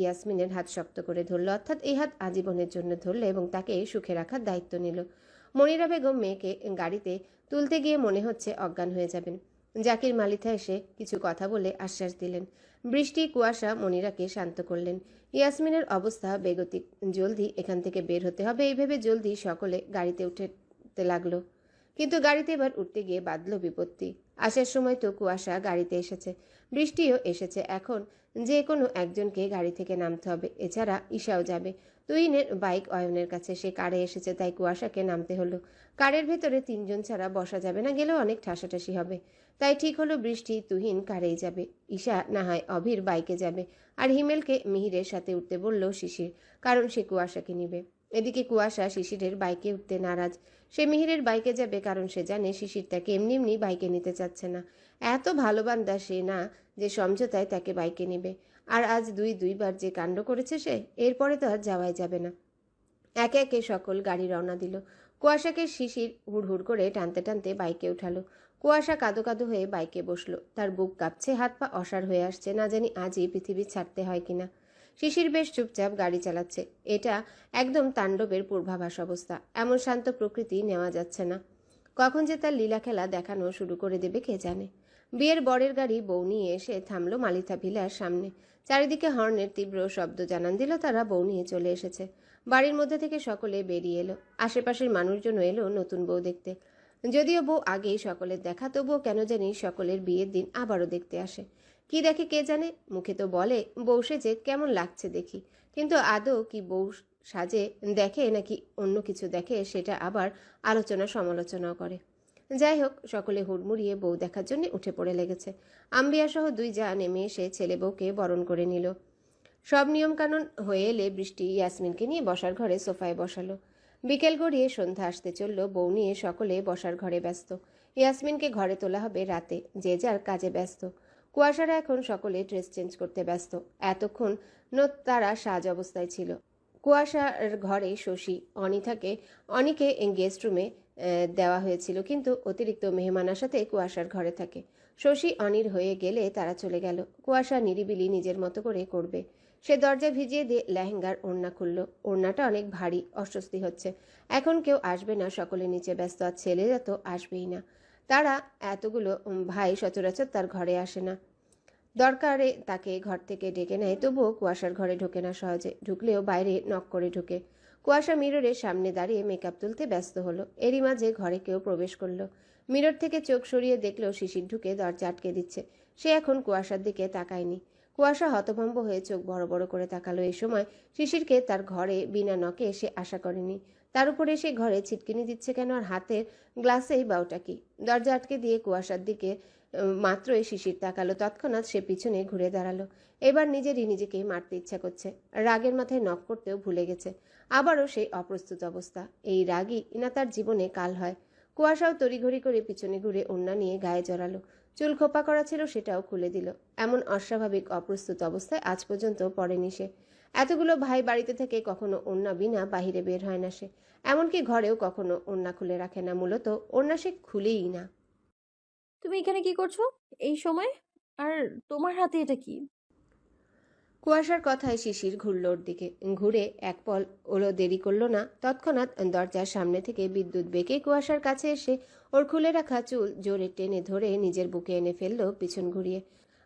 ইয়াসমিনের হাত শক্ত করে ধরল, অর্থাৎ এই হাত আজীবনের জন্য ধরল এবং তাকে সুখে রাখার দায়িত্ব নিল। মনিরা বেগম মেয়েকে গাড়িতে তুলতে গিয়ে মনে হচ্ছে অজ্ঞান হয়ে যাবেন। জাকির মালিথা এসে কিছু কথা বলে আশ্বাস দিলেন। বৃষ্টি, কুয়াশা মনিরাকে শান্ত করলেন। ইয়াসমিনের অবস্থা বেগতিক। জলদি এখান থেকে বের হতে হবে এই ভেবে জলদি সকলে গাড়িতে উঠতে লাগল। কিন্তু গাড়িতে এবার উঠতে গিয়ে বাঁধল বিপত্তি। আসার সময় তো কুয়াশা গাড়িতে এসেছে। বৃষ্টিও এসেছে এখন। যে কোনো একজনকে গাড়ি থেকে নামতে হবে। এছাড়া ঈশাও যাবে। তুহিনের বাইক অয়নের কাছে। সে কারে এসেছে তাই কুয়াশাকে নামতে হলো। কারের ভেতরে তিনজন ছাড়া বসা যাবে না, গেলেও অনেক ঠাসাঠাসি হবে। তাই ঠিক হলো বৃষ্টি, তুহিন কারেই যাবে। ঈশা না হয় অভির বাইকে যাবে। আর হিমেলকে মিহিরের সাথে উঠতে বলল শিশির, কারণ সে কুয়াশাকে নিবে। এদিকে কুয়াশা, শিশিরের বাইকে উঠতে নারাজ। সে মিহিরের বাইকে যাবে কারণ সে জানে শিশির তাকে এমনি এমনি বাইকে নিতে চাচ্ছে না। এত ভালো বান্দা সে না যে সমঝোতায় তাকে বাইকে নেবে। আর আজ দুই দুইবার যে কাণ্ড করেছে সে, এরপরে তো আর যাওয়াই যাবে না। একে একে সকল গাড়ি রওনা দিল। কুয়াশাকে শিশির হুড়হুড় করে টানতে টানতে বাইকে উঠালো। কুয়াশা কাদো কাদো হয়ে বাইকে বসল। তার বুক কাঁপছে, হাত পা অসাড় হয়ে আসছে। না জানি আজই পৃথিবী ছাড়তে হয় কিনা। শিশির বেশ চুপচাপ গাড়ি চালাচ্ছে। এটা একদম তাণ্ডবের পূর্বাভাস অবস্থা। এমন শান্ত প্রকৃতি নেওয়া যাচ্ছে না। কখন যে তার লীলা খেলা দেখানো শুরু করে দেবে কে জানে। বিয়ের বরের গাড়ি বউ নিয়ে এসে থামলো মালিথা ভিলার সামনে। চারিদিকে হর্নের তীব্র শব্দ জানান দিল তারা, বউ নিয়ে চলে এসেছে। বাড়ির মধ্যে থেকে সকলে বেরিয়ে এলো। আশেপাশের মানুষজন এলো নতুন বউ দেখতে। যদিও বউ আগেই সকলের দেখা, তবুও কেন জানি সকলের বিয়ের দিন আবারও দেখতে আসে। কি দেখে কে জানে? মুখে তো বলে, বউ সেজে কেমন লাগছে দেখি। কিন্তু আদৌ কি বউ সাজে দেখে নাকি অন্য কিছু দেখে সেটা আবার আলোচনা সমালোচনাও করে। যাই হোক, সকলে হুড়মুড়িয়ে বউ দেখার জন্য উঠে পড়ে লেগেছে। আম্বিয়া সহ দুই যা নেমে এসে ছেলে বউকে বরণ করে নিল। সব নিয়মকানুন হয়ে এলে বৃষ্টি ইয়াসমিনকে নিয়ে বসার ঘরে সোফায় বসালো। বিকেল গড়িয়ে সন্ধ্যা আসতে চলল, বউ নিয়ে সকলে বসার ঘরে ব্যস্ত। ইয়াসমিনকে ঘরে তোলা হবে রাতে, যে যার কাজে ব্যস্ত। কুয়াশারা এখন সকলে ড্রেস চেঞ্জ করতে ব্যস্ত। এতক্ষণ তারা সাজ অবস্থায় ছিল। কুয়াশার ঘরে শশী, অনিতাকে, অনিকে গেস্ট রুমে দেওয়া হয়েছিল। কিন্তু অতিরিক্ত মেহমান আসাতে কুয়াশার ঘরে থাকে। শশী অনির হয়ে গেলে তারা চলে গেল। কুয়াশা নিরিবিলি নিজের মতো করে করবে। সে দরজা ভিজিয়ে দিয়ে লেহেঙ্গার ওড়না খুলল। ওড়নাটা অনেক ভারী, অস্বস্তি হচ্ছে। এখন কেউ আসবে না, সকলে নিচে ব্যস্ত। আর ছেলেরা তো আসবেই না। তারা এতগুলো ভাই সচরাচর তার ঘরে আসে না। দরকারে তাকে ঘর থেকে ডেকে নেয়, তবুও কুয়াশার ঘরে ঢোকে না সহজে। ঢুকলেও বাইরে নক করে ঢুকে। কুয়াশা মিররের সামনে দাঁড়িয়ে মেকআপ তুলতে ব্যস্ত হলো। এরই মাঝে ঘরে কেউ প্রবেশ করল। মিরর থেকে চোখ সরিয়ে দেখলেও শিশির ঢুকে দরজা আটকে দিচ্ছে। সে এখন কুয়াশার দিকে তাকায়নি। কুয়াশা হতভম্ব হয়ে চোখ বড় বড় করে তাকালো। এই সময় শিশিরকে তার ঘরে বিনা নকে সে আশা করেনি। তার উপরে সে ঘরে ছিটকিনি দিচ্ছে কেন আর হাতের গ্লাসেই বাউটা কি? দরজা আটকে দিয়ে কুয়াশার দিকে মাত্রই শিশির তাকালো, তৎক্ষণাৎ সে পিছনে ঘুরে দাঁড়াল। এবার নিজেরই নিজেকে মারতে ইচ্ছা করছে। রাগের মাথায় নখ করতেও ভুলে গেছে। আবারও সেই অপ্রস্তুত অবস্থা। এই রাগই না তার জীবনে কাল হয়। কুয়াশাও তড়িঘড়ি করে পিছনে ঘুরে ওন্না নিয়ে গায়ে জড়ালো। চুল খোপা করা ছিল সেটাও খুলে দিল। এমন অস্বাভাবিক অপ্রস্তুত অবস্থায় আজ পর্যন্ত পড়েনি সে। এতগুলো ভাই বাড়িতে থেকে কখনো ওন্না বিনা বাহিরে বের হয় না সে। এমনকি ঘরেও কখনো ওন্না খুলে রাখে না। মূলত ওন্না সে খুলেই না। তুমি এখানে কি করছ এই সময়? আর তোমার হাতে এটা কি? কুয়াশার কথায় শিশির ঘুরল ওর দিকে। ঘুরে এক পল ওলো দেরি করল না। তৎক্ষণাৎ দরজার সামনে থেকে বিদ্যুৎ বেগে কুয়াশার কাছে এসে ওর খুলে রাখা চুল জোরে টেনে ধরে নিজের বুকে এনে ফেলল পিছন ঘুরিয়ে।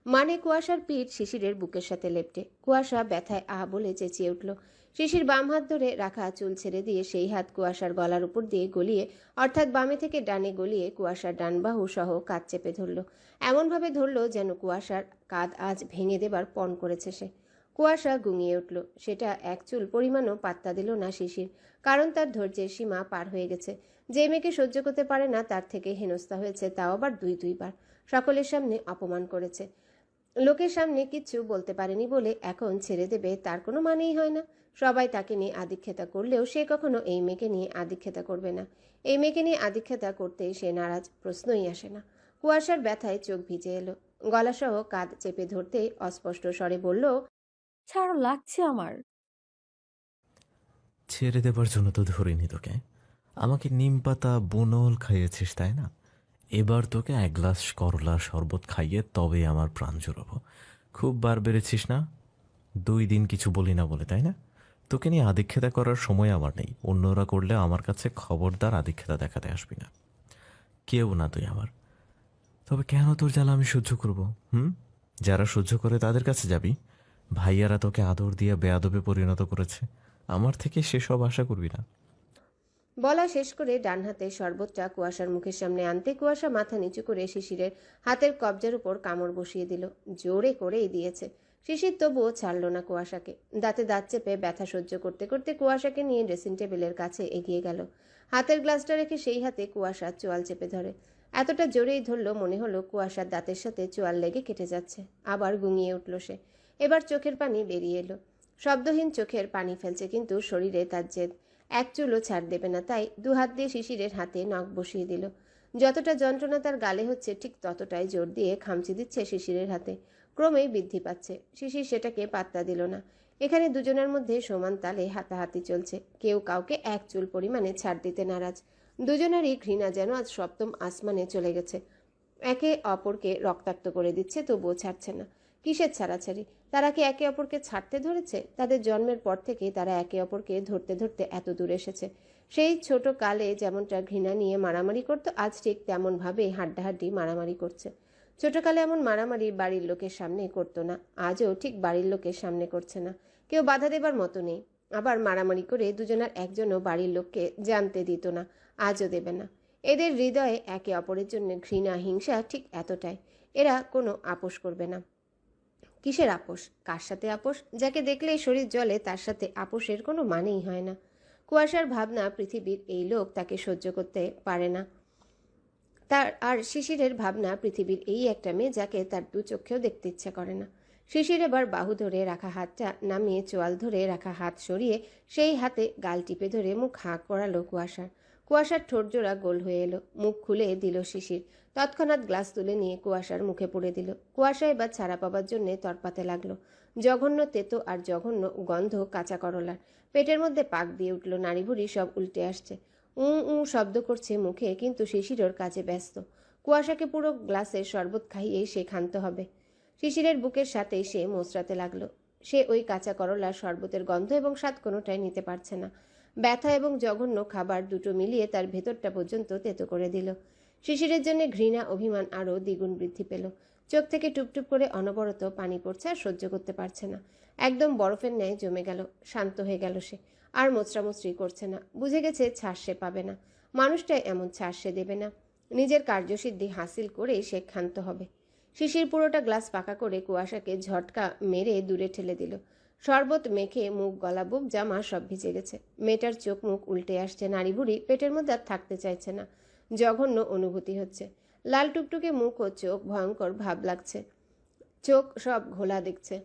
মানে কুয়াশার পিঠ শিশিরের বুকের সাথে লেপটে। কুয়াশা ব্যথায় আহ বলে চেঁচিয়ে উঠল। শিশির বাম হাত ধরে রাখা চুল ছেড়ে দিয়ে সেই হাত কুয়াশার গলার উপর দিয়ে গলিয়ে, অর্থাৎ বামে থেকে ডানে গলিয়ে কুয়াশার ডান বাহু সহ কাঁধ চেপে ধরল। এমনভাবে ধরল যেন কুয়াশার কাঁধ আজ ভেঙে দেবার পণ করেছে সে। কুয়াশা গুঙিয়ে উঠল। সেটা এক চুল পরিমাণও পাত্তা দিল না শিশির, কারণ তার ধৈর্যের সীমা পার হয়ে গেছে। যে মেয়েকে সহ্য করতে পারে না, তার থেকে হেনস্থা হয়েছে তাও আবার দুই দুইবার। সকলের সামনে অপমান করেছে। লোকের সামনে কিচ্ছু বলতে পারেনি বলে এখন ছেড়ে দেবে তার কোনো মানেই হয় না। সবাই তাকে নিয়ে আদিক্ষেতা করলেও সে কখনো এই মেয়েকে নিয়ে আদিক্ষেতা করবে না। এই মেয়েকে নিয়ে আদিক্ষেতা করতে সে নারাজ প্রশ্নই আসে না। কুয়াশার ব্যথায় চোখ ভিজে এলো। গলাসহ কাঁধ চেপে ধরতে অস্পষ্ট স্বরে বলল ছাড়ো লাগছে আমার। ছেড়ে দেবার জন্য তো ধরিনি তোকে। আমাকে নিম পাতা বুনল খাইয়েছিস তাই না? এবার তোকে এক গ্লাস করলা শরবত খাইয়ে তবে আমার প্রাণ জুড়াবো। খুব বার বেড়েছিস না? দুই দিন কিছু বলি না বলে তাই না? তোকে নিয়ে আদিক্ষেতা করার সময় আমার নেই। অন্যরা করলে আমার কাছে খবরদার আদিক্ষেতা দেখাতে আসবি না। কেউ না তুই আমার। তবে কেন তোর জ্বালা আমি সহ্য করব, হুম? যারা সহ্য করে তাদের কাছে যাবি। ভাইয়ারা তোকে আদর দিয়ে বেয়াদবে পরিণত করেছে। আমার থেকে সেসব আশা করবি না। বলা শেষ করে ডান হাতে শরবতটা কুয়াশার মুখের সামনে আনতে কুয়াশা মাথা নিচু করে শিশিরের হাতের কবজার উপর কামড় বসিয়ে দিল। জোরে করেই দিয়েছে। শিশির তবুও ছাড়ল না কুয়াশাকে। দাঁতে দাঁত চেপে ব্যথা সহ্য করতে করতে কুয়াশাকে নিয়ে ড্রেসিং টেবিলের কাছে এগিয়ে গেল। হাতের গ্লাসটা রেখে সেই হাতে কুয়াশা চোয়াল চেপে ধরে। এতটা জোরেই ধরল মনে হলো কুয়াশার দাঁতের সাথে চোয়াল লেগে কেটে যাচ্ছে। আবার গুঙিয়ে উঠল সে। এবার চোখের পানি বেরিয়ে এলো। শব্দহীন চোখের পানি ফেলছে কিন্তু শরীরে তার জেদ। এক চুলও ছাড় দেবে না, তাই দু হাত দিয়ে শিশিরের হাতে নখ বসিয়ে দিল। যতটা যন্ত্রণা তার গালে হচ্ছে, ঠিক ততটাই জোর দিয়ে খামচি দিচ্ছে শিশিরের হাতে। ক্রমেই বৃদ্ধি পাচ্ছে। শিশির সেটাকে পাত্তা দিল না। এখানে দুজনের মধ্যে সমান তালে হাতাহাতি চলছে। কেউ কাউকে এক চুল পরিমাণে ছাড় দিতে নারাজ। দুজনেরই ঘৃণা যেন আজ সপ্তম আসমানে চলে গেছে। একে অপরকে রক্তাক্ত করে দিচ্ছে, তবুও ছাড়ছে না। কিসের ছাড়াছাড়ি? তারা কি একে অপরকে ছাড়তে ধরেছে? তাদের জন্মের পর থেকে তারা একে অপরকে ধরতে ধরতে এত দূর এসেছে। সেই ছোট কালে যেমনটা ঘৃণা নিয়ে মারামারি করতো, আজ ঠিক তেমনভাবে হাড্ডাহাড্ডি মারামারি করছে। ছোটকালে এমন মারামারি বাড়ির লোকের সামনে করতো না। আজও ঠিক বাড়ির লোকের সামনে করছে না। কেউ বাধা দেবার মতো নেই। আবার মারামারি করে দুজনের একজনও বাড়ির লোককে জানতে দিত না, আজও দেবে না। এদের হৃদয়ে একে অপরের জন্য ঘৃণা, হিংসা ঠিক এতটাই। এরা কোনো আপোষ করবে না। কিসের আপোষ? কার সাথে আপোষ? যাকে দেখলেই শরীর জলে তার সাথে আপোষের কোনো মানেই হয় না। কুয়াশার ভাবনা পৃথিবীর এই লোক তাকে সহ্য করতে পারে না। তার আর শিশিরের ভাবনা পৃথিবীর এই একটা মেয়ে যাকে তার দু চোখেও দেখতে ইচ্ছা করে না। শিশির এবার বাহু ধরে রাখা হাতটা নামিয়ে চোয়াল ধরে রাখা হাত সরিয়ে সেই হাতে গাল টিপে ধরে মুখ হাঁ করালো কুয়াশার। কুয়াশার ঠোঁট জোড়া গোল হয়ে এলো। মুখ খুলে দিল শিশির। তৎক্ষণাৎ গ্লাস তুলে নিয়ে কুয়াশার মুখে পড়ে দিল। কুয়াশা এবার ছাড়া পাবার জন্য তরপাতে লাগল। জঘন্য তেতো আর জঘন্য গন্ধ কাঁচা করলার। পেটের মধ্যে পাক দিয়ে উঠল নাড়ি ভুড়ি সব উল্টে আসছে। উ উ শব্দ করছে মুখে, কিন্তু শিশিরর কাজে ব্যস্ত। কুয়াশাকে পুরো গ্লাসের শরবত খাইয়ে সে ক্ষান্ত হবে। শিশিরের বুকের সাথেই সে মোচড়াতে লাগল। সে ওই কাঁচা করলার শরবতের গন্ধ এবং স্বাদ কোনোটাই নিতে পারছে না। ব্যথা এবং জঘন্য খাবার দুটো মিলিয়ে তার ভেতরটা পর্যন্ত তেতো করে দিল। শিশিরের জন্য ঘৃণা, অভিমান আরও দ্বিগুণ বৃদ্ধি পেল। চোখ থেকে টুপটুপ করে অনবরত পানি পড়ছে আর সহ্য করতে পারছে না। একদম বরফের ন্যায় জমে গেল, শান্ত হয়ে গেল সে। আর মোচড়ামুচড়ি করছে না। বুঝে গেছে ছাড় সে পাবে না। মানুষটাই এমন ছাড় সে দেবে না। নিজের কার্যসিদ্ধি হাসিল করেই সে ক্ষান্ত হবে। শিশির পুরোটা গ্লাস পাকা করে কুয়াশাকে ঝটকা মেরে দূরে ঠেলে দিল। শরবত মেখে মুখ গলা বুক জামা সব ভিজে গেছে। মেয়েটার চোখ মুখ উল্টে আসছে। নাড়ি বুড়ি পেটের মধ্যে আর থাকতে চাইছে না। জঘন্য অনুভূতি হচ্ছে। লাল টুকটুকে মুখ ও চোখ ভয়ঙ্কর ভাব লাগছে। চোখ সব ঘোলা দেখছে।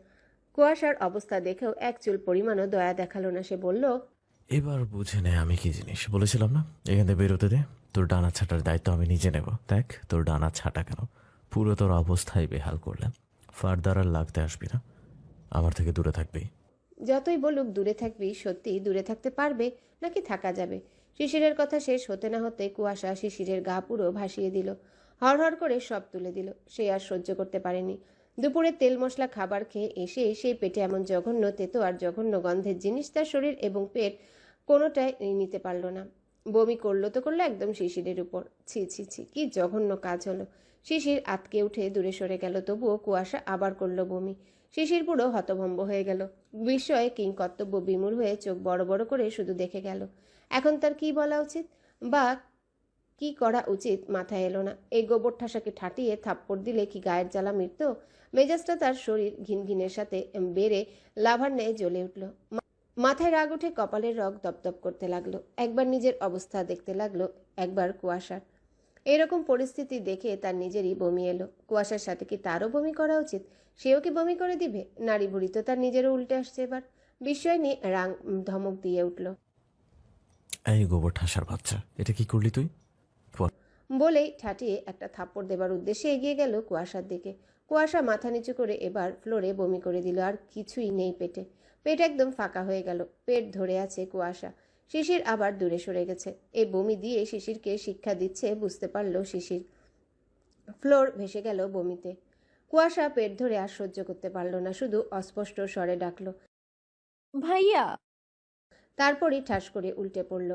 কুয়াশার অবস্থা দেখেও এক চুল পরিমাণও দয়া দেখাল না। সে বলল এবার বুঝে নে আমি কি জিনিস। বলেছিলাম না? এখান থেকে বেরোতে দে। তোর ডানা ছাটার দায়িত্ব আমি নিজে নেব। দেখ তোর ডানা ছাটা কেন? পুরো তোর অবস্থায় বেহাল করলাম। ফার্দার আর লাগতে আসবি না। আমার থেকে দূরে থাকবি। যতই বলুক দূরে থাকবি সত্যি দূরে থাকতে পারবে নাকি থাকা যাবে? শিশিরের কথা শেষ হতে না হতে কুয়াশা শিশিরের গা পুরো ভাসিয়ে দিল। হরহর করে সব তুলে দিল। সে আর সহ্য করতে পারেনি। দুপুরে তেল মশলা খাবার খেয়ে এসে সেই পেটে এমন জঘন্য তেতো আর জঘন্য গন্ধের জিনিস তার শরীর এবং পেট কোনোটাই নিতে পারল না। বমি করল তো করল একদম শিশিরের উপর। ছি ছি ছি, কি জঘন্য কাজ হলো। শিশির আতকে উঠে দূরে সরে গেল, তবুও কুয়াশা আবার করল বমি। শিশির পুরো হতভম্ব হয়ে গেল। বিস্ময়ে কিংকর্তব্য বিমূর হয়ে চোখ বড় বড় করে শুধু দেখে গেল। এখন তার কি বলা উচিত? বা কি করা উচিত মাথায় এলো না। এই গোবর ঠাসাকে ঠাটিয়ে থাপ্পড় দিলে কি গায়ের জ্বালা মিটত? মেজাজটা তার শরীর ঘিনঘিনের সাথে বেড়ে লাভার ন্যায় জ্বলে উঠল। মাথায় রাগ উঠে কপালের রগ দপদপ করতে লাগল। একবার নিজের অবস্থা দেখতে লাগল, একবার কুয়াশার। এরকম পরিস্থিতি দেখে তার নিজেরই বমি এলো। কুয়াশার সাথে কি তারও বমি করা উচিত? সেও কি বমি করে দিবে? নারী বুড়ি তো তার নিজেরও উল্টে আসছে এবার। বিস্ময় নিয়ে রাং ধমক দিয়ে উঠল। এই গোবর ঠাসার বাচ্চা, এটা কি করলি তুই? বলেই ঠাটিয়ে একটা থাপ্পড় দেবার উদ্দেশ্যে এগিয়ে গেল কুয়াশার দিকে। কুয়াশা মাথা নিচু করে এবার ফ্লোরে বমি করে দিল আর কিছুই নেই পেটে। পেট একদম ফাঁকা হয়ে গেল পেট ধরে আছে কুয়াশা। শিশির আবার দূরে সরে গেছে। এই বমি দিয়ে শিশিরকে শিক্ষা দিচ্ছে বুঝতে পারল শিশির। ফ্লোর ভেসে গেল বমিতে। কুয়াশা পেট ধরে আর সহ্য করতে পারল না শুধু অস্পষ্ট স্বরে ডাকলো। ভাইয়া! তারপরই ঠাস করে উল্টে পড়ল।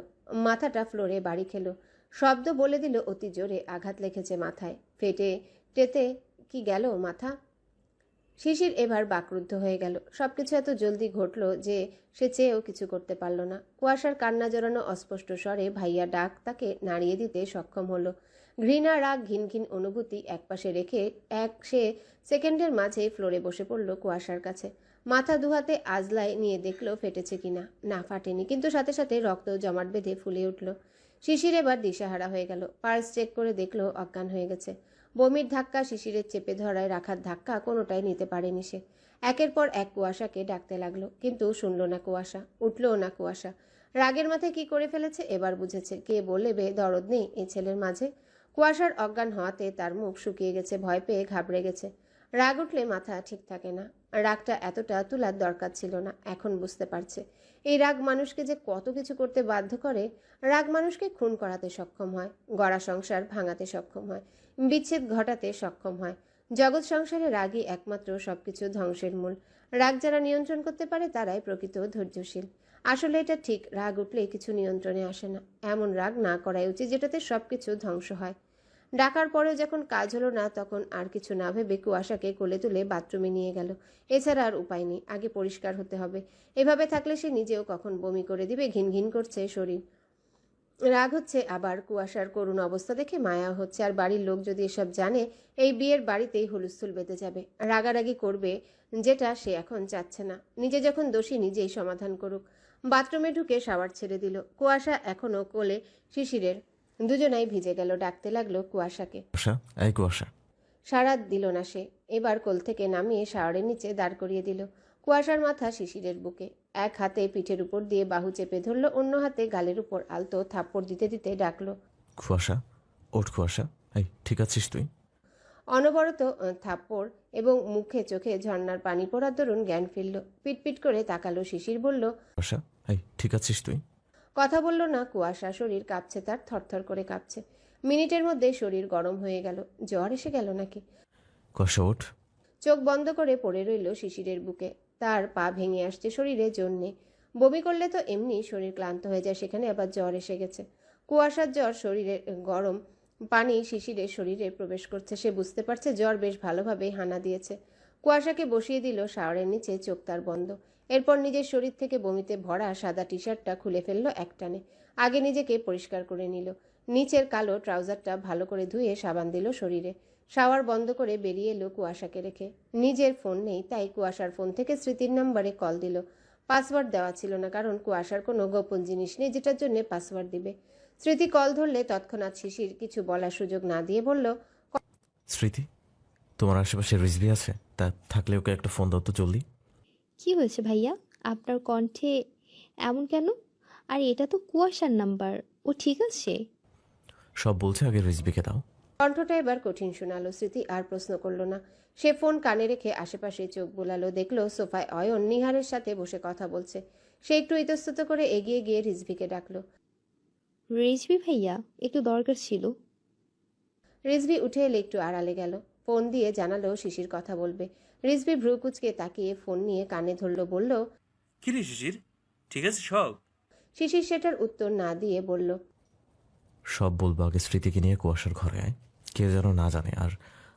মাথাটা ফ্লোরে বাড়ি খেলো। শব্দ বলে দিল অতি জোরে আঘাত লেগেছে মাথায়। ফেটে টেতে কি গেল মাথা? শিশির এবার বাকরুদ্ধ হয়ে গেল। সবকিছু এত জলদি ঘটল যে সে চেয়েও কিছু করতে পারল না। কুয়াশার কান্না জড়ানো অস্পষ্ট স্বরে ভাইয়া ডাক তাকে নাড়িয়ে দিতে সক্ষম হলো। ঘৃণা, রাগ ঘিন ঘিন অনুভূতি একপাশে রেখে এক সে সেকেন্ডের মাঝে ফ্লোরে বসে পড়ল কুয়াশার কাছে। মাথা দুহাতে আজলায় নিয়ে দেখল ফেটেছে কিনা। না, ফাটেনি, কিন্তু সাথে সাথে রক্ত জমাট বেঁধে ফুলে উঠল। শিশির এবার দিশাহারা হয়ে গেল। পার্স চেক করে দেখল অজ্ঞান হয়ে গেছে। বমির ধাক্কা শিশিরের চেপে ধরায় রাখার ধাক্কা কোনোটাই নিতে পারেনি সে। একের পর এক কুয়াশাকে ডাকতে লাগল, কিন্তু শুনল না কুয়াশা উঠলও না কুয়াশা। রাগের মাথায় কি করে ফেলেছে এবার বুঝেছে। কে বলবে দরদ নেই এই ছেলের মাঝে? কুয়াশার অজ্ঞান হওয়াতে তার মুখ শুকিয়ে গেছে, ভয় পেয়ে ঘাবড়ে গেছে। রাগ উঠলে মাথা ঠিক থাকে না। রাগটা এতটা তোলার দরকার ছিল না, এখন বুঝতে পারছে। এই রাগ মানুষকে যে কত কিছু করতে বাধ্য করে, রাগ মানুষকে খুন করাতে সক্ষম হয়, গড়া সংসার ভাঙাতে সক্ষম হয়, বিচ্ছেদ ঘটাতে সক্ষম হয়। জগৎ সংসারে রাগই একমাত্র সবকিছু ধ্বংসের মূল। রাগ যারা নিয়ন্ত্রণ করতে পারে, তারাই প্রকৃত ধৈর্যশীল। আসলে এটা ঠিক, রাগ উঠলে কিছু নিয়ন্ত্রণে আসে না। এমন রাগ না করাই উচিত যেটাতে সবকিছু ধ্বংস হয়। ডাকার পরেও যখন কাজ হলো না, তখন আর কিছু না ভেবে কুয়াশাকে কোলে তুলে বাথরুমে নিয়ে গেল। এছাড়া আর উপায় নেই, আগে পরিষ্কার হতে হবে। এভাবে থাকলে সে নিজেও কখন বমি করে দিবে ঘিন ঘিন করছে শরীর। রাগ হচ্ছে আবার কুয়াশার করুণ অবস্থা দেখে মায়া হচ্ছে। আর বাড়ির লোক যদি এসব জানে, এই বিয়ের বাড়িতেই হুলস্থুল বেঁধে যাবে। রাগারাগি করবে যেটা সে এখন চাচ্ছে না। নিজে যখন দোষী, নিজেই সমাধান করুক। বাথরুমে ঢুকে শাওয়ার ছেড়ে দিল। কুয়াশা এখনও কোলে শিশিরের দুজনাই ভিজে গেল ডাকতে লাগল কুয়াশাকে। কুয়াশা? এই কুয়াশা। সারা দিল না সে। এবার কোল থেকে নামিয়ে শাওয়ারের নিচে দাঁড় করিয়ে দিল। কুয়াশার মাথা শিশিরের বুকে। এক হাতে পিঠের উপর দিয়ে বাহু চেপে ধরল অন্য হাতে গালের উপর আলতো থাপ্পড় দিতে দিতে ডাকলো। কুয়াশা? ওঠ কুয়াশা। এই ঠিক আছিস তুই? অনবরত থাপ্পড় এবং মুখে চোখে ঝর্ণার পানি পড়ার দরুন জ্ঞান ফিরল। পিটপিট করে তাকালো শিশির বলল কুয়াশা? এই ঠিক আছিস তুই? কথা বলল না কুয়াশা শরীর কাঁপছে তার থরথর করে কাঁপছে। মিনিটের মধ্যে শরীর গরম হয়ে গেল। জ্বর এসে গেল নাকি? ওঠ। চোখ বন্ধ করে পড়ে রইল শিশিরের বুকে। তার পা ভেঙে আসছে শরীরে জন্যে। বমি করলে তো এমনি শরীর ক্লান্ত হয়ে যায় সেখানে আবার জ্বর এসে গেছে। কুয়াশার জ্বর শরীরে গরম পানি শিশিরের শরীরে প্রবেশ করছে সে বুঝতে পারছে জ্বর বেশ ভালোভাবেই হানা দিয়েছে। কুয়াশাকে বসিয়ে দিল শাওয়ারের নিচে চোখ তার বন্ধ। এরপর নিজের শরীর থেকে বমিতে ভরা সাদা টি শার্টটা খুলে ফেলল একটানে। আগে নিজেকে পরিষ্কার করে নিল। নিচের কালো ট্রাউজারটা ভালো করে ধুয়ে সাবান দিল শরীরে। শাওয়ার বন্ধ করে বেরিয়ে এলো কুয়াশাকে রেখে। নিজের ফোন নেই, তাই কুয়াশার ফোন থেকে স্মৃতির নাম্বারে কল দিল। পাসওয়ার্ড দেওয়া ছিল না, কারণ কুয়াশার কোনো গোপন জিনিস নেই যেটার জন্য পাসওয়ার্ড দিবে। স্মৃতি কল ধরলে তৎক্ষণাৎ শিশির কিছু বলার সুযোগ না দিয়ে বলল স্মৃতি, তোমার আশেপাশে রিজবি আছে? তা থাকলে ওকে একটা ফোন দাও তো জলদি। কি হয়েছে ভাইয়া? আপনার কণ্ঠে এমন কেন? আর এটা তো কুয়াশার নাম্বার। ও ঠিক আছে? সব বলছে আগে রিজবিকে দাও। কণ্ঠটা এবার কঠিন শোনালো স্মৃতি আর প্রশ্ন করল না। সে ফোন কানে রেখে আশেপাশে চোখ বোলালো দেখল সোফায় অয়ন নিহারের সাথে বসে কথা বলছে। সে একটু ইতস্তত করে এগিয়ে গিয়ে রিজভিকে ডাকলো। রেজবি ভাইয়া একটু দরকার ছিল। রিজভি উঠে এলে একটু আড়ালে গেল। ফোন দিয়ে জানালো শিশির কথা বলবে। রিজভি ভ্রু কুচকে তাকিয়ে ফোন নিয়ে কানে ধরলো বলল কি রে শিশির? ঠিক আছে সব? শিশির সেটার উত্তর না দিয়ে বলল সব বলব আগে স্মৃতিকে নিয়ে কুয়াশার ঘরে আয়। কেউ যেন না জানে আর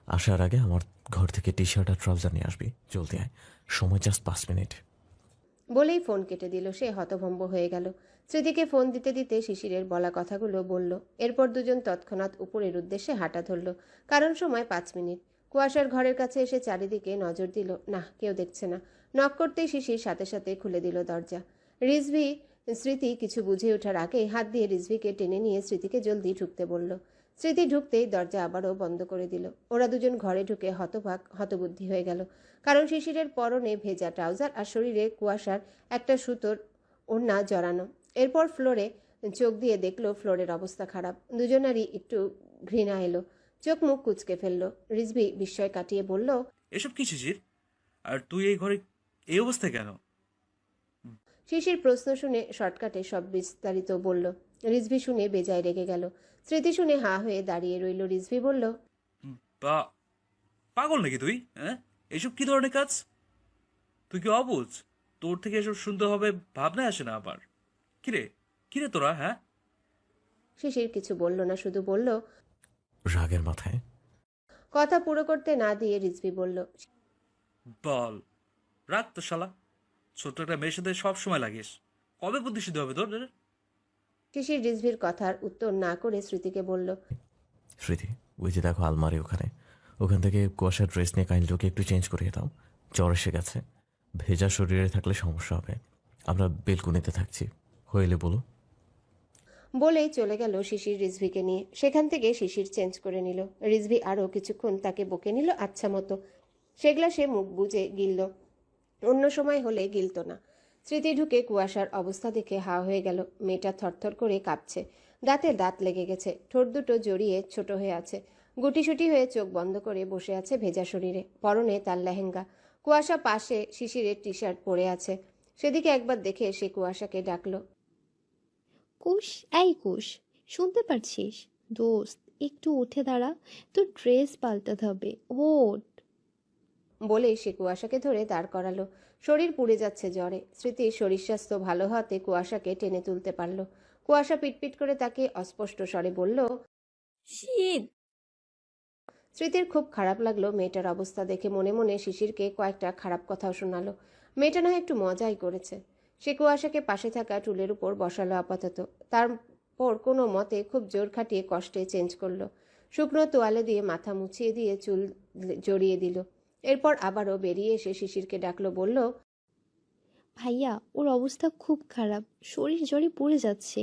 আসার আগে আমার ঘর থেকে টি শার্ট আর ট্রাউজার নিয়ে আসবি। জলদি আয়। সময় জাস্ট পাঁচ মিনিট। বলেই ফোন কেটে দিল। সে হতভম্ব হয়ে গেল। স্মৃতিকে ফোন দিতে দিতে শিশিরের বলা কথাগুলো বলল। এরপর দুজন তৎক্ষণাৎ উপরের উদ্দেশ্যে হাঁটা ধরল। কারণ সময় পাঁচ মিনিট। কুয়াশার ঘরের কাছে এসে চারিদিকে নজর দিল। না, কেউ দেখছে না। নক করতেই শিশির সাথে সাথে খুলে দিল দরজা। রিজভি, স্মৃতি কিছু বুঝে ওঠার আগে হাত দিয়ে রিজভিকে টেনে নিয়ে স্মৃতিকে জলদি ঢুকতে বলল। স্মৃতি ঢুকতেই দরজা আবারও বন্ধ করে দিল। ওরা দুজন ঘরে ঢুকে হতভাগ হতবুদ্ধি হয়ে গেল। কারণ শিশিরের পরনে ভেজা ট্রাউজার আর শরীরে কুয়াশার একটা সুতোর ওড়না জড়ানো। এরপর ফ্লোরে চোখ দিয়ে দেখল ফ্লোরের অবস্থা খারাপ। দুজনারই একটু ঘৃণা এলো। চোখ মুখ কুচকে ফেলল। রিজভি বিস্ময় কাটিয়ে বলল এসব কি শিশির? আর তুই এই ঘরে এই অবস্থায় কেন? শিশির প্রশ্ন শুনে শর্টকাটে সব বিস্তারিত বলল। রিজভি শুনে বেজায় রেগে গেল। স্মৃতি শুনে হা হয়ে দাঁড়িয়ে রইল। রিজভি বলল বা পাগল নাকি তুই হ্যাঁ? এসব কি ধরনের কাজ? তুই কি অবুঝ? তোর থেকে এসব শুনতে হবে ভাবনা আসে না আবার। কিরে? কিরে তোরা হ্যাঁ? শিশির কিছু বলল না শুধু বলল রাগের মাথায়? কথা পুরো করতে না দিয়ে রিজভি বলল বল। রাখ তো শালা। ছোট্ট একটা মেয়ের সাথে সব সময় লাগিস। কবে বুদ্ধি সিদ্ধ হবে তোর? শিশির রিজভির কথার উত্তর না করে স্মৃতিকে বলল স্মৃতি ওই যে দেখো আলমারি ওখানে। ওখান থেকে কুয়াশার ড্রেস নিয়ে কাইন্ডলোকে একটু চেঞ্জ করিয়ে দাও। জ্বর এসে গেছে। ভেজা শরীরে থাকলে সমস্যা হবে। আমরা বেলকুনিতে থাকছি। হইলে বলো বলেই চলে গেল শিশির রিজভিকে নিয়ে। সেখান থেকে শিশির চেঞ্জ করে নিল। রিজভি আরও কিছুক্ষণ তাকে বকে নিল আচ্ছা মতো। সেগুলা সে মুখ বুজে গিলল। অন্য সময় হলে গিলতো না। স্মৃতি ঢুকে কুয়াশার অবস্থা দেখে হা হয়ে গেল। মেয়েটা থরথর করে কাঁপছে। দাঁতে দাঁত লেগে গেছে। ঠোঁট দুটো জড়িয়ে ছোট হয়ে আছে। গুটিসুটি হয়ে চোখ বন্ধ করে বসে আছে ভেজা শরীরে। পরনে তার লেহেঙ্গা। কুয়াশা পাশে শিশিরের টি শার্ট পরে আছে। সেদিকে একবার দেখে সে কুয়াশাকে ডাকলো কুশ এই কুশ শুনতে পারছিস? দোস্ত একটু উঠে দাঁড়া। তোর ড্রেস পাল্টাতে হবে। ওট বলে সে কুয়াশাকে ধরে দাঁড় করালো। শরীর পুড়ে যাচ্ছে জ্বরে। স্মৃতির শরীর স্বাস্থ্য ভালো হওয়াতে কুয়াশাকে টেনে তুলতে পারল। কুয়াশা পিটপিট করে তাকে অস্পষ্ট স্বরে বলল শীত! স্মৃতির খুব খারাপ লাগল মেয়েটার অবস্থা দেখে। মনে মনে শিশিরকে কয়েকটা খারাপ কথাও শোনালো। মেয়েটা না হয় একটু মজাই করেছে। সে কুয়াশাকে পাশে থাকা টুলের উপর বসালো আপাতত। তারপর কোনো মতে খুব জোর খাটিয়ে কষ্টে চেঞ্জ করল। শুকনো তোয়ালে দিয়ে মাথা মুছিয়ে দিয়ে চুল জড়িয়ে দিল। এরপর আবারও বেরিয়ে এসে শিশিরকে ডাকলো বলল ভাইয়া ওর অবস্থা খুব খারাপ। শরীর জ্বরে পড়ে যাচ্ছে।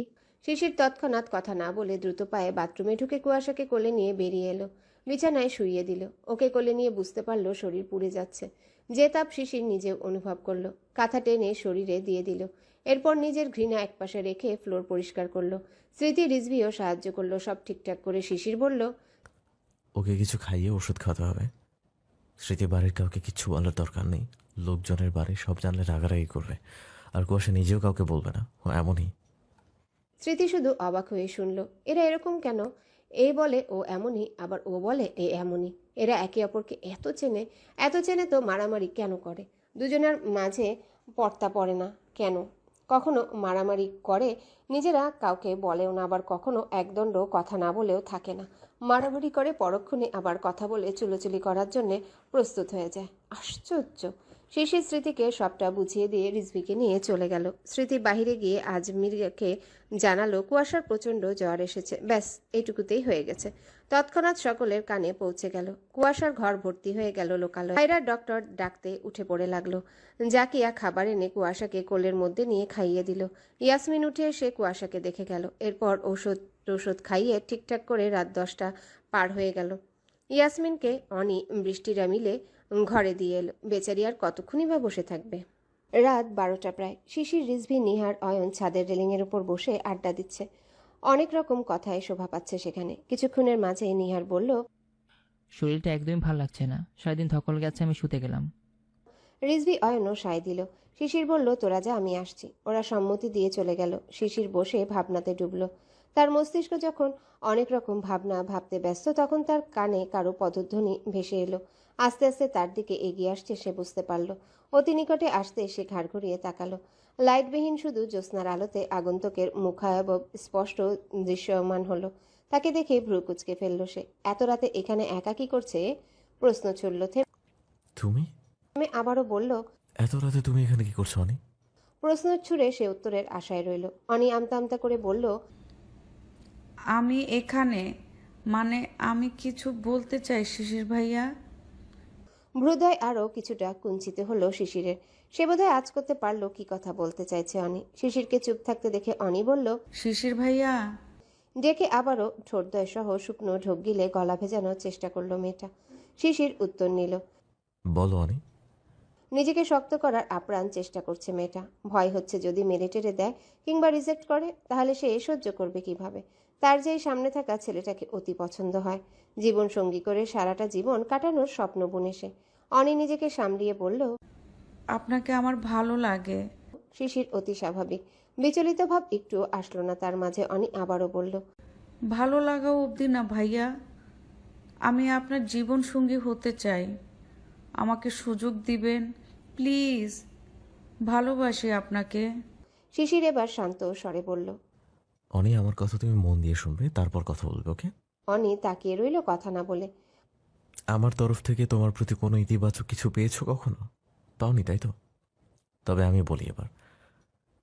শিশির তৎক্ষণাৎ কথা না বলে দ্রুত পায়ে বাথরুমে ঢুকে কুয়াশাকে কোলে নিয়ে বেরিয়ে এলো। বিছানায় শুইয়ে দিল। ওকে কোলে নিয়ে বুঝতে পারল শরীর পুড়ে যাচ্ছে। যে তাপ শিশির নিজেও অনুভব করল কাঁথা টেনে শরীরে দিয়ে দিল। এরপর নিজের ঘৃণা একপাশে রেখে ফ্লোর পরিষ্কার করল। স্মৃতি রিজভিও সাহায্য করল সব ঠিকঠাক করে শিশির বলল ওকে কিছু খাইয়ে ওষুধ খাওয়াতে হবে। স্মৃতি বাড়ির কাউকে কিছু বলার দরকার নেই। লোকজনের বাড়ি সব জানলে রাগারাগি করবে। আর কুয়াশা নিজেও কাউকে বলবে না ও এমনই। স্মৃতি শুধু অবাক হয়ে শুনল এরা এরকম কেন? এ বলে ও এমনই আবার ও বলে এ এমনই। এরা একে অপরকে এত চেনে এত চেনে তো মারামারি কেন করে? দুজনের মাঝে পর্তা পড়ে না কেন? কখনো মারামারি করে, নিজেরা কাউকে বলেও না, আবার কখনো একদণ্ড কথা না বলেও থাকে না। মারামারি করে পরক্ষণে আবার কথা বলে চুলোচুলি করার জন্যে প্রস্তুত হয়ে যায়। আশ্চর্য! শিশির স্মৃতিকে সবটা বুঝিয়ে দিয়ে রিজভিকে নিয়ে চলে গেল। স্মৃতি বাহিরে গিয়ে আজ আজমিরকে জানালো, কুয়াশার প্রচণ্ড জ্বর এসেছে। ব্যাস এইটুকুতেই হয়ে গেছে। তৎক্ষণাৎ সকলের কানে পৌঁছে গেল। কুয়াশার ঘর ভর্তি হয়ে গেল লোকালয়। ভাইরা ডক্টর ডাকতে উঠে পড়ে লাগল। জাকিয়া খাবার এনে কুয়াশাকে কোলের মধ্যে নিয়ে খাইয়ে দিল। ইয়াসমিন উঠে এসে কুয়াশাকে দেখে গেল। এরপর ঔষধ ঔষধ খাইয়ে ঠিকঠাক করে রাত দশটা পার হয়ে গেল। ইয়াসমিনকে অনি, বৃষ্টিরা মিলে ঘরে দিয়ে এলো। বেচারি আর কতক্ষণই বা বসে থাকবে? রাত বারোটা প্রায়। শিশির রিজভি নিহার অয়ন ছাদের রেলিংয়ের উপর বসে আড্ডা দিচ্ছে। অনেক রকম কথায় শোভা পাচ্ছে সেখানে। কিছুক্ষণের মাঝে নিহার বলল শরীরটা একদমই ভালো লাগছে না। সারাদিন ধকল গেছে আমি শুতে গেলাম। রিজভি অয়নও সায় দিল। শিশির বলল তোরা যা আমি আসছি। ওরা সম্মতি দিয়ে চলে গেল। শিশির বসে ভাবনাতে ডুবল। তার মস্তিষ্ক যখন অনেক রকম ভাবনা ভাবতে ব্যস্ত তখন তার কানে কারও পদধ্বনি ভেসে এলো। আস্তে আস্তে তার দিকে এগিয়ে আসছে সে বুঝতে পারল। অতি নিকটে আসতে সে ঘাড় ঘুরিয়ে তাকালো। লাইটবিহীন শুধু জ্যোৎস্নার আলোতে আগন্তুকের মুখায়ব স্পষ্ট দৃশ্যমান হলো। তাকে দেখে ভ্রু কুচকে ফেলল সে। এত রাতে এখানে একা কি করছে? প্রশ্ন ছুড়ল তুমি? থেমে আবারও বলল এত রাতে তুমি এখানে কি করছ অনি? প্রশ্ন ছুড়ে সে উত্তরের আশায় রইল। অনি আমতা আমতা করে বলল আমি এখানে মানে আমি কিছু বলতে চাই শিশির ভাইয়া? ভ্রুদয় আরও কিছুটা কুঞ্চিত হলো শিশিরের। সে বোধহয় আজ করতে পারল কি কথা বলতে চাইছে অনি। শিশিরকে চুপ থাকতে দেখে অনি বলল শিশির ভাইয়া। ডেকে আবারও ঠোঁটদয় সহ শুকনো ঢোক গিলে গলা ভেজানোর চেষ্টা করল মেয়েটা। শিশির উত্তর নিল বলো অনি। নিজেকে শক্ত করার আপ্রাণ চেষ্টা করছে মেয়েটা। ভয় হচ্ছে যদি মেরে টেরে দেয় কিংবা রিজেক্ট করে তাহলে সে সহ্য করবে কীভাবে? তার যে সামনে থাকা ছেলেটাকে অতি পছন্দ হয়। জীবন সঙ্গী করে সারাটা জীবন কাটানোর স্বপ্ন বুনে সে অনি নিজেকে সামলিয়ে বলল আপনাকে আমার ভালো লাগে। শিশির অতি স্বাভাবিক। বিচলিত ভাব একটু আসলো না তার মাঝে অনি আবারও বলল ভালো লাগা অবধি না ভাইয়া। আমি আপনার জীবন সঙ্গী হতে চাই। আমাকে সুযোগ দিবেন প্লিজ। ভালোবাসি আপনাকে। শিশির এবার শান্ত স্বরে বলল অনি আমার কথা তুমি মন দিয়ে শুনবে তারপর কথা বলবে ওকে? অনি তাকিয়ে রইল কথা না বলে। আমার তরফ থেকে তোমার প্রতি কোনো ইতিবাচক কিছু পেয়েছ কখনো? পাওনি তাই তো? তবে আমি বলি এবার।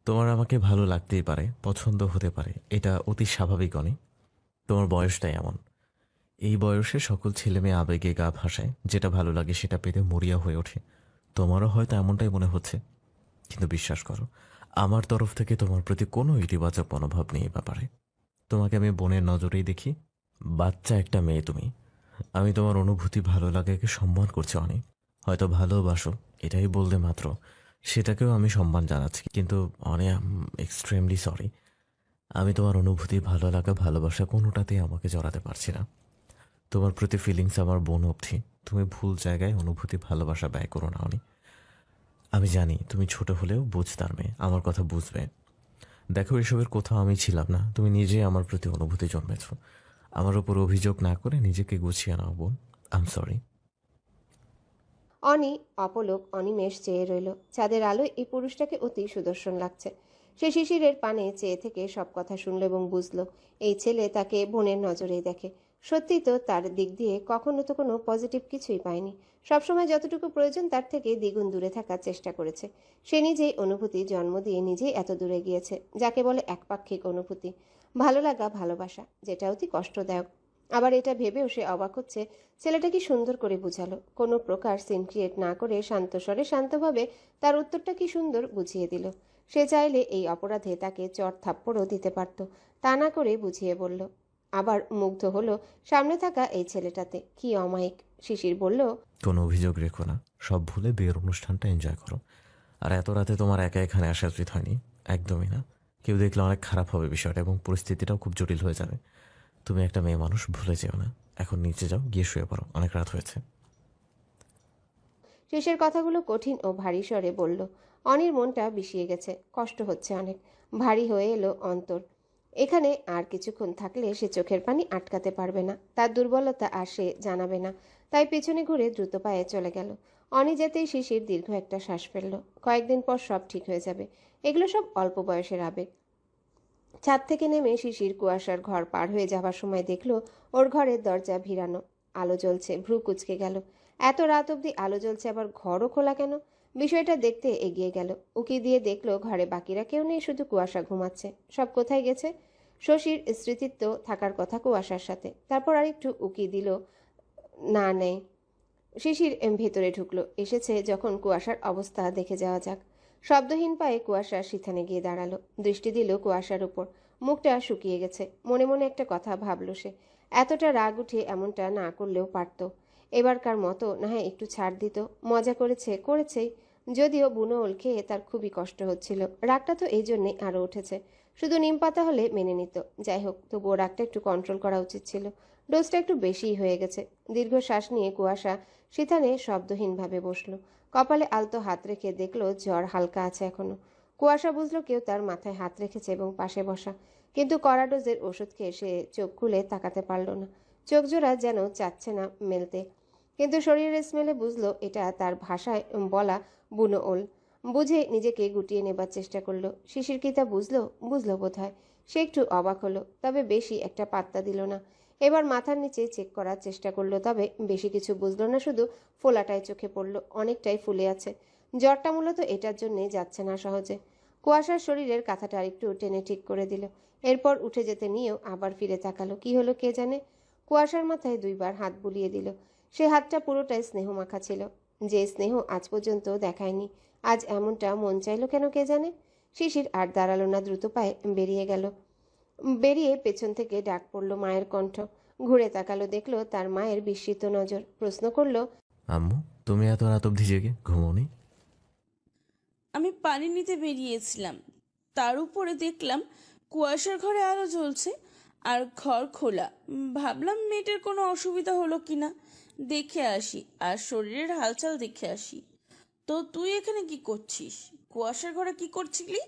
তোমার আমাকে ভালো লাগতেই পারে পছন্দ হতে পারে এটা অতি স্বাভাবিক অনি। তোমার বয়সটাই এমন। এই বয়সে সকল ছেলে মেয়ে আবেগে গা ভাসায় যেটা ভালো লাগে সেটা পেতে মরিয়া হয়ে ওঠে। তোমারও হয়তো এমনটাই মনে হচ্ছে। কিন্তু বিশ্বাস করো আমার তরফ থেকে তোমার প্রতি কোনো ইতিবাচক মনোভাব নেই এই ব্যাপারে। তোমাকে আমি বোনের নজরেই দেখি। বাচ্চা একটা মেয়ে তুমি। আমি তোমার অনুভূতি ভালো লাগাকে সম্মান করছি অনেক। হয়তো ভালোবাসো, এটাই বলতে মাত্র। সেটাকেও আমি সম্মান জানাচ্ছি, কিন্তু অনেক এক্সট্রিমলি সরি আমি তোমার অনুভূতি ভালো লাগা, ভালোবাসা কোনোটাতেই আমাকে জড়াতে পারছি না। তোমার প্রতি ফিলিংস আমার বোন অবধি। তুমি ভুল জায়গায় অনুভূতি, ভালোবাসা ব্যয় করো না, অনি। আমি জানি তুমি ছোট হলেও বুঝতার মেয়ে, আমার কথা বুঝবে। দেখো এসবের কোথাও আমি ছিলাম না, তুমি নিজে আমার প্রতি অনুভূতি জন্মেছ। আমার উপর অভিযোগ না করে নিজেকে গুছিয়ে নাও, বোন। আম সরি অনি, অপলোক অনিমেষ চেয়ে রইল। চাঁদের আলোয় এই পুরুষটাকে অতি সুদর্শন লাগছে। সে শিশিরের পানে চেয়ে থেকে সব কথা শুনল এবং বুঝলো। এই ছেলে তাকে বোনের নজরেই দেখে। সত্যি তো তার দিক দিয়ে কখনো তো কোনো পজিটিভ কিছুই পায়নি। সবসময় যতটুকু প্রয়োজন তার থেকে দ্বিগুণ দূরে থাকার চেষ্টা করেছে। সে নিজেই অনুভূতি, জন্ম দিয়ে নিজেই এত দূরে গিয়েছে, যাকে বলে একপাক্ষিক অনুভূতি। ভালো লাগা, ভালোবাসা, যেটা অতি কষ্টদায়ক। আবার এটা ভেবেও সে অবাক হচ্ছে, ছেলেটা কি সুন্দর করে বুঝালো। কোনো প্রকার সিন ক্রিয়েট না করে শান্ত স্বরে, শান্তভাবে তার উত্তরটা কি সুন্দর বুঝিয়ে দিল। সে চাইলে এই অপরাধে তাকে চর থাপ্পড়ও দিতে পারত। তা না করে বুঝিয়ে বলল আবার মুগ্ধ হলো সামনে থাকা এই ছেলেটাতে। কি অমায়িক? শিশির বলল কোনো অভিযোগ রেখো না সব ভুলে বিয়ের অনুষ্ঠানটা এনজয় করো। আর এত রাতে তোমার একা এখানে আসা উচিত হয়নি? একদমই না। কেউ দেখলে অনেক খারাপ হবে বিষয়টা এবং পরিস্থিতিটাও খুব জটিল হয়ে যাবে। তুমি একটা মেয়ে মানুষ ভুলে যেও না। এখন নিচে যাও গিয়ে শুয়ে পড়ো। অনেক রাত হয়েছে। শেষের কথাগুলো কঠিন ও ভারী স্বরে বলল অনির মনটা বিষিয়ে গেছে। কষ্ট হচ্ছে অনেক। ভারী হয়ে এলো অন্তর। এখানে আর কিছুক্ষণ থাকলে সে চোখের পানি আটকাতে পারবে না। তার দুর্বলতা আর সে জানাবে না। তাই পেছনে ঘুরে দ্রুত পায়ে চলে গেল। অনি যেতেই শিশির দীর্ঘ একটা শ্বাস ফেলল। কয়েকদিন পর সব ঠিক হয়ে যাবে। এগুলো সব অল্প বয়সের আবেগ। ছাদ থেকে নেমে শিশির কুয়াশার ঘর পার হয়ে যাবার সময় দেখল ওর ঘরের দরজা ভিড়ানো। আলো জ্বলছে, ভ্রু কুচকে গেল। এত রাত অবধি আলো জ্বলছে, আবার ঘরও খোলা কেন? বিষয়টা দেখতে এগিয়ে গেল। উকি দিয়ে দেখল ঘরে বাকিরা কেউ নেই, শুধু কুয়াশা ঘুমাচ্ছে। সব কোথায় গেছে? শশীর স্মৃতিত্ব থাকার কথা কুয়াশার সাথে। তারপর আর একটু উকি দিল, না, নেই। শিশির ভেতরে ঢুকলো। এসেছে যখন কুয়াশার অবস্থা দেখে যাওয়া যাক। শব্দহীন পায়ে কুয়াশা সিথানে গিয়ে দাঁড়াল। দৃষ্টি দিল কুয়াশার উপর। মুখটা শুকিয়ে গেছে। মনে মনে একটা কথা ভাবলো সে। এতটা রাগ উঠে এমনটা না করলেও পারতো। এবারকার মতো না হয় একটু ছাড় দিত। মজা করেছে, করেছেই। যদিও বুনো ওল খেয়ে তার খুবই কষ্ট হচ্ছিল। রাগটা তো এই জন্যে আরও উঠেছে। শুধু নিম পাতা হলে মেনে নিত। যাই হোক, তবুও রাগটা একটু কন্ট্রোল করা উচিত ছিল। ডোজটা একটু বেশিই হয়ে গেছে। দীর্ঘ শ্বাস নিয়ে কুয়াশা সিথানে শব্দহীনভাবে বসল। কপালে আলতো হাত রেখে দেখল জ্বর হালকা আছে এখনও। কুয়াশা বুঝলো কেউ তার মাথায় হাত রেখেছে এবং পাশে বসা। কিন্তু কড়া ডোজের ওষুধ খেয়ে সে চোখ খুলে তাকাতে পারল না। চোখ জোড়া যেন চাচ্ছে না মেলতে। কিন্তু শরীরের স্মেলে বুঝলো এটা তার ভাষায় বলা বুনো ওল বুঝে নিজেকে গুটিয়ে নেবার চেষ্টা করল। শিশির কি তা বুঝলো? বুঝলো বোধ হয় সে একটু অবাক হলো, তবে বেশি একটা পাত্তা দিল না। এবার মাথার নিচে চেক করার চেষ্টা করল, তবে বেশি কিছু বুঝলো না, শুধু ফোলাটায় চোখে পড়ল, অনেকটাই ফুলে আছে। জ্বরটা মূলত এটার জন্যে যাচ্ছে না সহজে। কুয়াশার শরীরের কাঁথাটা আরেকটু টেনে ঠিক করে দিল। এরপর উঠে যেতে নিয়েও আবার ফিরে তাকালো। কি হলো কে জানে? কুয়াশার মাথায় দুইবার হাত বুলিয়ে দিল। সে হাতটা পুরোটাই স্নেহ মাখা ছিল। যে স্নেহ আজ পর্যন্ত দেখায়নি আজ এমনটা মন চাইলো কেন কে জানে? শিশির আর দাঁড়াল না দ্রুত পায়ে বেরিয়ে গেল। বেরিয়ে পেছন থেকে ডাক পড়ল মায়ের কণ্ঠ। ঘুরে তাকালো দেখল তার মায়ের বিস্মিত নজর। প্রশ্ন করল আম্মু তুমি এত রাত অবধি জেগে ঘুমোনি? আমি পানি নিতে বেরিয়েছিলাম। তার উপরে দেখলাম কুয়াশার ঘরে আলো জ্বলছে আর ঘর খোলা। ভাবলাম মেয়েটার কোনো অসুবিধা হলো কিনা। দেখে আসি আর শরীরের হালচাল দেখে আসি। তো তুই এখানে কি করছিস? কুয়াশার ঘরে কি করছিলি?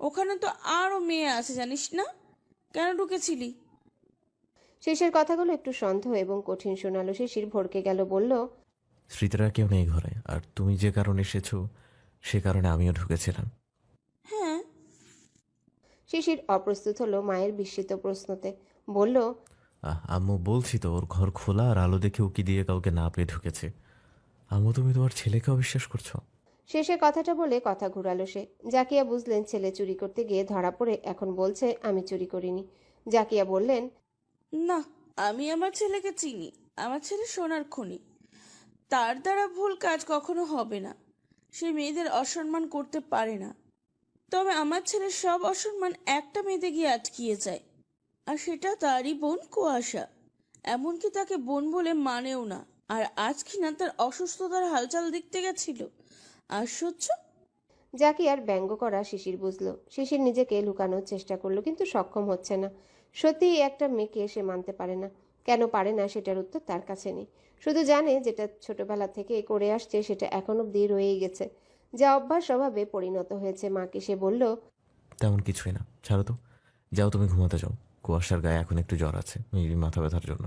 ওখানে তো আরও মেয়ে আছে জানিস না? কেন ঢুকেছিলি? শিশির কথাগুলো একটু সন্দেহ এবং কঠিন শোনালো শিশির ভরকে গেল বলল স্মৃতিরা কেউ নেই ঘরে আর তুমি যে কারণে এসেছ সে কারণে আমিও ঢুকেছিলাম। হ্যাঁ। শিশির অপ্রস্তুত হলো মায়ের বিস্মিত প্রশ্নতে বলল আহ, আম্মু বলছি তো ওর ঘর খোলা আর আলো দেখে উকি দিয়ে কাউকে না পেয়ে ঢুকেছে। আম্মু তুমি তোমার ছেলেকে অবিশ্বাস করছ? শেষে কথাটা বলে কথা ঘুরালো সে। জাকিয়া বুঝলেন ছেলে চুরি করতে গিয়ে ধরা পড়ে এখন বলছে আমি চুরি করিনি। জাকিয়া বললেন না আমি আমার ছেলেকে চিনি আমার ছেলে সোনার খনি। তার দ্বারা ভুল কাজ কখনো হবে না। সে মেয়েদের অসম্মান করতে পারে না। তবে আমার ছেলের সব অসম্মান একটা মেয়েতে গিয়ে আটকিয়ে যায়। আর সেটা তারই বোন কুয়াশা। এমনকি তাকে বোন বলে মানেও না। আর আজ কিনা তার অসুস্থতার হালচাল দেখতে গেছিল। আশ্চর্য জাকিয়ার ব্যঙ্গ করা শিশির বুঝলো। শিশির নিজেকে লুকানোর চেষ্টা করল কিন্তু সক্ষম হচ্ছে না। সত্যি একটা মেয়েকে সে মানতে পারে না। কেন পারে না সেটার উত্তর তার কাছে নেই। শুধু জানে যেটা ছোটবেলা থেকে করে আসছে সেটা এখন অব্দি রয়েই গেছে। যা অভ্যাস স্বভাবে পরিণত হয়েছে মাকে সে বলল তেমন কিছুই না। ছাড়ো তো। যাও তুমি ঘুমাতে যাও। কুয়াশার গায়ে এখন একটু জ্বর আছে এই মাথা ব্যথার জন্য।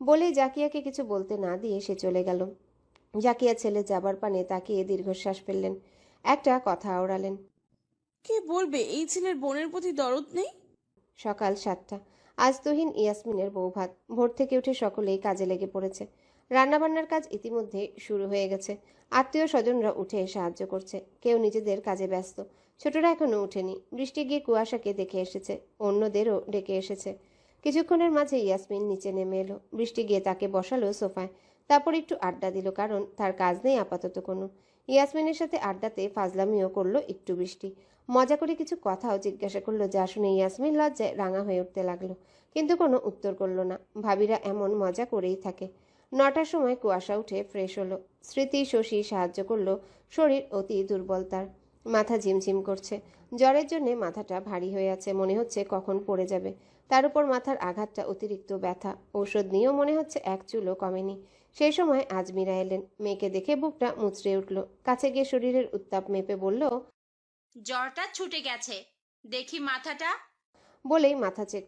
বলে জাকিয়াকে কিছু বলতে না দিয়ে সে চলে গেল। জাকিয়া ছেলে যাবার পানে তাকিয়ে দীর্ঘশ্বাস ফেললেন। একটা কথা আওড়ালেন কে বলবে এই ছেলের বোনের প্রতি দরদ নেই? সকাল সাতটা। আজ তুহিন ইয়াসমিনের বউ ভাত। ভোর থেকে উঠে সকলেই কাজে লেগে পড়েছে। রান্নাবান্নার কাজ ইতিমধ্যে শুরু হয়ে গেছে। আত্মীয় স্বজনরা উঠে সাহায্য করছে। কেউ নিজেদের কাজে ব্যস্ত। ছোটরা এখনও উঠেনি বৃষ্টি গিয়ে কুয়াশাকে দেখে এসেছে। অন্যদেরও ডেকে এসেছে। কিছুক্ষণের মাঝে ইয়াসমিন নিচে নেমে এলো। বৃষ্টি গিয়ে তাকে বসালো সোফায়। তারপর একটু আড্ডা দিল, কারণ তার কাজ নেই আপাতত কোনো। ইয়াসমিনের সাথে আড্ডাতে ফাজলামিও করল একটু বৃষ্টি। মজা করে কিছু কথাও জিজ্ঞাসা করল, যা শুনে ইয়াসমিন লজ্জায় রাঙা হয়ে উঠতে লাগল। কিন্তু কোনো উত্তর করল না। ভাবিরা এমন মজা করেই থাকে। নটার সময় কুয়াশা উঠে ফ্রেশ হলো। স্মৃতি শশী সাহায্য করল শরীর অতি দুর্বল তার মাথা ঝিমঝিম করছে। জ্বরের জন্যে মাথাটা ভারী হয়ে আছে মনে হচ্ছে কখন পড়ে যাবে। তার উপর মাথার আঘাতটা অতিরিক্ত ব্যথা। ঔষধ নিয়েও মনে হচ্ছে এক চুলও কমেনি। সেই সময় আজমিরা এলেন। মেয়েকে দেখে বুকটা মুচড়ে উঠল। কাছে গিয়ে শরীরের উত্তাপ মেপে বলল জ্বরটা ছুটে গেছে। দেখি মাথাটা। বলেই মাথা চেক